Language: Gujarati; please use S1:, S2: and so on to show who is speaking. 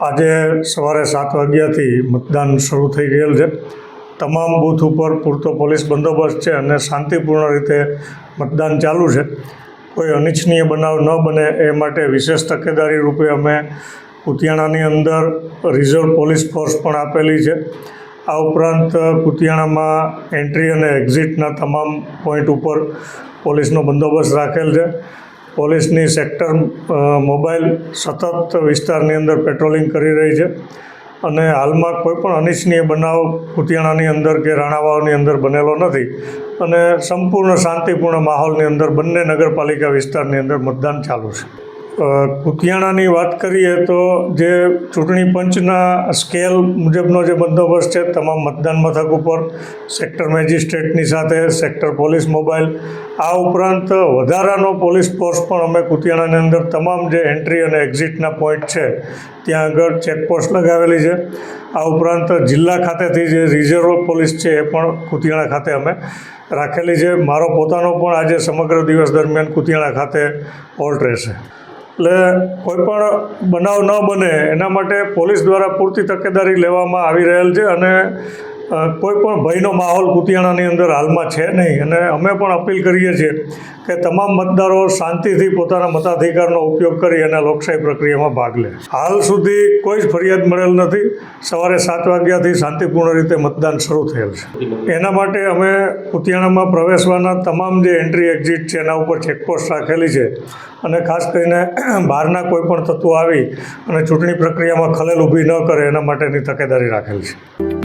S1: આજે સવારે સાત વાગ્યાથી મતદાન શરૂ થઈ ગયેલ છે. તમામ બૂથ ઉપર પૂરતો પોલીસ બંદોબસ્ત છે અને શાંતિપૂર્ણ રીતે મતદાન ચાલુ છે. કોઈ અનિચ્છનીય બનાવ ન બને એ માટે વિશેષ તકેદારી રૂપે અમે કુતિયાણાની અંદર રિઝર્વ પોલીસ ફોર્સ પણ આપેલી છે. આ ઉપરાંત કુતિયાણામાં એન્ટ્રી અને એક્ઝિટના તમામ પોઈન્ટ ઉપર પોલીસનો બંદોબસ્ત રાખેલ છે. પોલીસની સેક્ટર મોબાઈલ સતત વિસ્તારની અંદર પેટ્રોલિંગ કરી રહી છે અને હાલમાં કોઈ પણ અનિચ્છનીય બનાવ કુતિયાણાની અંદર કે રાણાવાવની અંદર બનેલો નથી અને સંપૂર્ણ શાંતિપૂર્ણ માહોલની અંદર બંને નગરપાલિકા વિસ્તારની અંદર મતદાન ચાલુ છે. કુતિયાણાની વાત કરીએ તો જે ચૂંટણી પંચના સ્કેલ મુજબનો જે બંદોબસ્ત છે, તમામ મતદાન મથક ઉપર, સેક્ટર મેજિસ્ટ્રેટની સાથે, સેક્ટર પોલીસ મોબાઈલ, આ ઉપરાંત વધારાનો પોલીસ ફોર્સ પણ અમે કુતિયાણાની અંદર તમામ જે એન્ટ્રી અને એક્ઝિટના પોઈન્ટ છે, ત્યાં આગળ ચેકપોસ્ટ લગાવેલી છે. આ ઉપરાંત જિલ્લા ખાતેથી જે રિઝર્વ પોલીસ છે, એ પણ કુતિયાણા ખાતે અમે રાખેલી છે. મારો પોતાનો પણ આજે સમગ્ર દિવસ દરમિયાન કુતિયાણા ખાતે હોલ્ટ રહેશે. એટલે કોઈ પણ બનાવ ન બને, એના માટે પોલીસ દ્વારા પૂરતી તકેદારી લેવામાં આવી રહેલ છે અને કોઈ પણ ભયનો માહોલ કુતિયાણાની અંદર હાલમાં છે નહીં. અને અમે પણ અપીલ કરીએ છીએ કે તમામ મતદારો શાંતિથી પોતાના મતાધિકારનો ઉપયોગ કરી અને લોકશાહી પ્રક્રિયામાં ભાગ લે. હાલ સુધી કોઈ જ ફરિયાદ મળેલ નથી. સવારે સાત વાગ્યાથી શાંતિપૂર્ણ રીતે મતદાન શરૂ થયેલ છે. એના માટે અમે કુતિયાણામાં પ્રવેશવાના તમામ જે એન્ટ્રી એક્ઝિટ છે એના ઉપર ચેકપોસ્ટ રાખેલી છે. અને ખાસ કરીને બહારના કોઈ પણ તત્વો આવી અને ચૂંટણી પ્રક્રિયામાં ખલેલ ઊભી ન કરે એના માટેની તકેદારી રાખેલ છે.